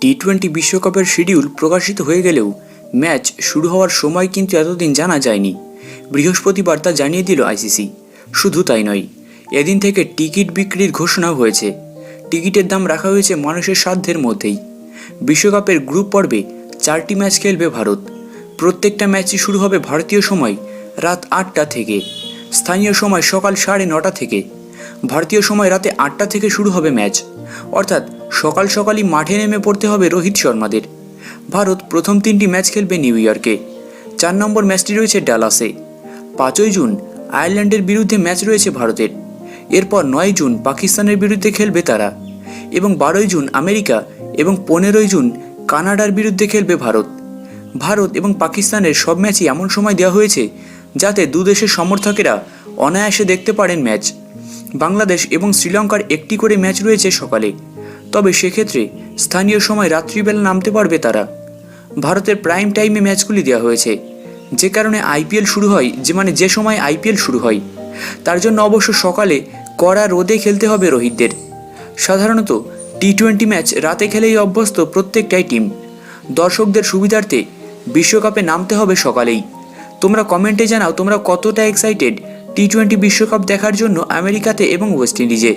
T twenty বিশ্বকাপের schedule প্রকাশিত হয়ে গেলেও ম্যাচ শুরু হওয়ার সময় কিন্তু এতদিন জানা যায়নি। বৃহস্পতিবার তা জানিয়ে দিল আইসিসি। শুধু তাই নয়, এদিন থেকে টিকিট বিক্রির ঘোষণাও হয়েছে। টিকিটের দাম রাখা হয়েছে মানুষের সাধ্যের মধ্যেই। বিশ্বকাপের গ্রুপ পর্বে চারটি ম্যাচ খেলবে ভারত। প্রত্যেকটা ম্যাচই শুরু হবে ভারতীয় সময় রাত আটটা থেকে। স্থানীয় সময় সকাল সাড়ে নটা থেকে। ভারতীয় সময় রাতে আটটা থেকে শুরু হবে ম্যাচ। অর্থাৎ সকাল সকালই মাঠে নেমে পড়তে হবে রোহিত শর্মাদের। ভারত প্রথম তিনটি ম্যাচ খেলবে নিউ ইয়র্কে। চার নম্বর ম্যাচটি রয়েছে ডালাসে। পাঁচই জুন আয়ারল্যান্ডের বিরুদ্ধে ম্যাচ রয়েছে ভারতের। এরপর নয় জুন পাকিস্তানের বিরুদ্ধে খেলবে তারা। এবং বারোই জুন আমেরিকা এবং পনেরোই জুন কানাডার বিরুদ্ধে খেলবে ভারত। ভারত এবং পাকিস্তানের সব ম্যাচই এমন সময় দেওয়া হয়েছে যাতে দু দেশের সমর্থকেরা অনায়াসে দেখতে পারেন ম্যাচ। বাংলাদেশ এবং শ্রীলঙ্কার একটি করে ম্যাচ রয়েছে সকালে। তবে সেক্ষেত্রে স্থানীয় সময় রাত্রিবেলা নামতে পারবে তারা। ভারতের প্রাইম টাইমে ম্যাচগুলি দেওয়া হয়েছে। যে কারণে আইপিএল শুরু হয়, যে মানে যে সময় আইপিএল শুরু হয়। তার জন্য অবশ্য সকালে কড়া রোদে খেলতে হবে রোহিতদের। সাধারণত টি টোয়েন্টি ম্যাচ রাতে খেলেই অভ্যস্ত প্রত্যেকটাই টিম দর্শকদের সুবিধার্থে বিশ্বকাপে নামতে হবে সকালেই। তোমরা কমেন্টে জানাও, তোমরা কতটা এক্সাইটেড টি টোয়েন্টি বিশ্বকাপ দেখার জন্য আমেরিকাতে এবং ওয়েস্ট ইন্ডিজে।